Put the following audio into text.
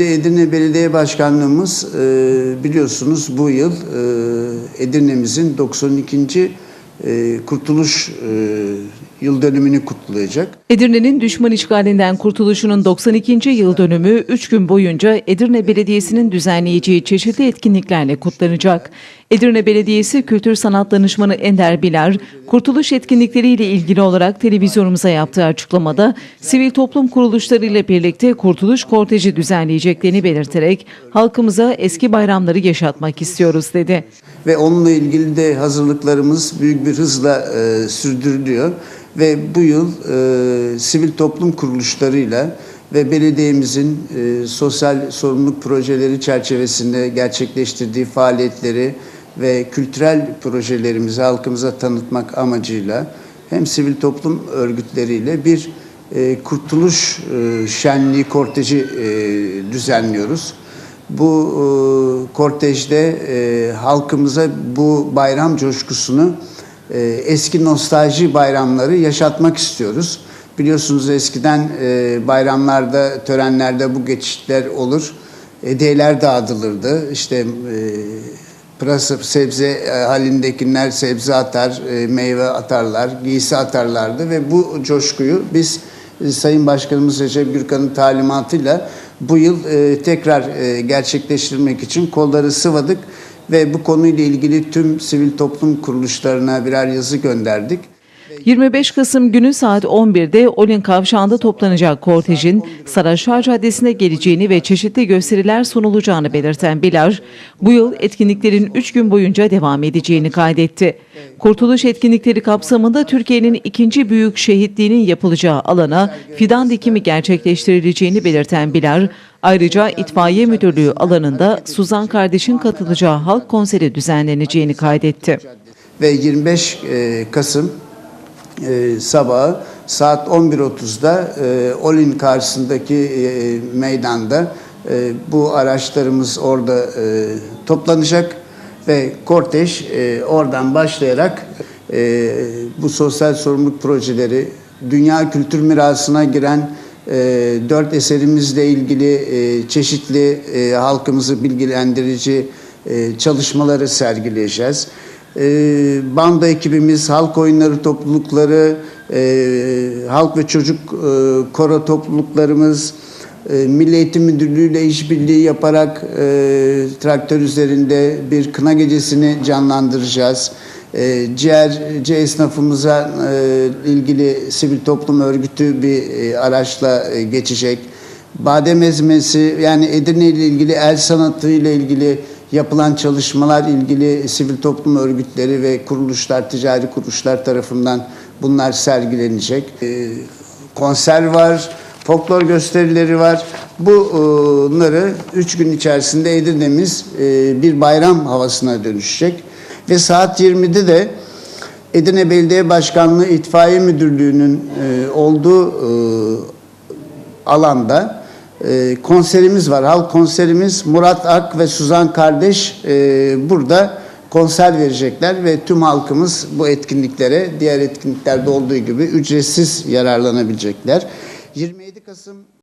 Edirne Belediye Başkanlığımız e, biliyorsunuz bu yıl e, Edirne'mizin 92. e, Kurtuluş yıl dönümünü kutlayacak. Edirne'nin düşman işgalinden kurtuluşunun 92. yıl dönümü 3 gün boyunca Edirne Belediyesi'nin düzenleyeceği çeşitli etkinliklerle kutlanacak. Edirne Belediyesi Kültür Sanat Danışmanı Ender Bilar, kurtuluş etkinlikleriyle ilgili olarak televizyonumuza yaptığı açıklamada sivil toplum kuruluşlarıyla birlikte kurtuluş korteji düzenleyeceklerini belirterek halkımıza eski bayramları yaşatmak istiyoruz dedi. Ve onunla ilgili de hazırlıklarımız büyük bir hızla e, sürdürülüyor. Ve bu yıl e, sivil toplum kuruluşlarıyla ve belediyemizin e, sosyal sorumluluk projeleri çerçevesinde gerçekleştirdiği faaliyetleri ve kültürel projelerimizi halkımıza tanıtmak amacıyla hem sivil toplum örgütleriyle bir e, kurtuluş e, şenliği korteji e, düzenliyoruz. Bu e, kortejde e, halkımıza bu bayram coşkusunu e, eski nostalji bayramları yaşatmak istiyoruz. Biliyorsunuz eskiden e, bayramlarda, törenlerde bu geçişler olur. Hediyeler dağıtılırdı. İşte e, pırasa sebze e, halindekiler sebze atar, e, meyve atarlar, giysi atarlardı ve bu coşkuyu biz e, Sayın Başkanımız Recep Gürkan'ın talimatıyla bu yıl tekrar gerçekleştirmek için kolları sıvadık ve bu konuyla ilgili tüm sivil toplum kuruluşlarına birer yazı gönderdik. 25 Kasım günü saat 11'de Olin Kavşağı'nda toplanacak kortejin Saraçhane Caddesi'ne geleceğini ve çeşitli gösteriler sunulacağını belirten Bilar, bu yıl etkinliklerin 3 gün boyunca devam edeceğini kaydetti. Kurtuluş etkinlikleri kapsamında Türkiye'nin ikinci büyük şehitliğinin yapılacağı alana fidan dikimi gerçekleştirileceğini belirten Bilar, ayrıca itfaiye müdürlüğü alanında Suzan Kardeş'in katılacağı halk konseri düzenleneceğini kaydetti. Ve 25 e, Kasım e, sabahı saat 11.30'da e, Olin karşısındaki e, meydanda e, bu araçlarımız orada e, toplanacak ve kortej e, oradan başlayarak e, bu sosyal sorumluluk projeleri dünya kültür mirasına giren e, dört eserimizle ilgili e, çeşitli e, halkımızı bilgilendirici e, çalışmaları sergileyeceğiz. E, banda ekibimiz, halk oyunları toplulukları, e, halk ve çocuk e, koro topluluklarımız, e, Milli Eğitim Müdürlüğü ile işbirliği yaparak e, traktör üzerinde bir kına gecesini canlandıracağız. E, ciğerci esnafımıza e, ilgili sivil toplum örgütü bir e, araçla e, geçecek. Badem ezmesi yani Edirne ile ilgili el sanatı ile ilgili yapılan çalışmalar ilgili sivil toplum örgütleri ve kuruluşlar, ticari kuruluşlar tarafından bunlar sergilenecek. E, konser var, folklor gösterileri var. Bunları üç gün içerisinde Edirne'miz e, bir bayram havasına dönüşecek. Ve saat 20'de de Edirne Belediye Başkanlığı İtfaiye Müdürlüğü'nün e, olduğu e, alanda e, konserimiz var. Halk konserimiz Murat Ak ve Suzan Kardeş e, burada konser verecekler ve tüm halkımız bu etkinliklere diğer etkinliklerde olduğu gibi ücretsiz yararlanabilecekler. 27 Kasım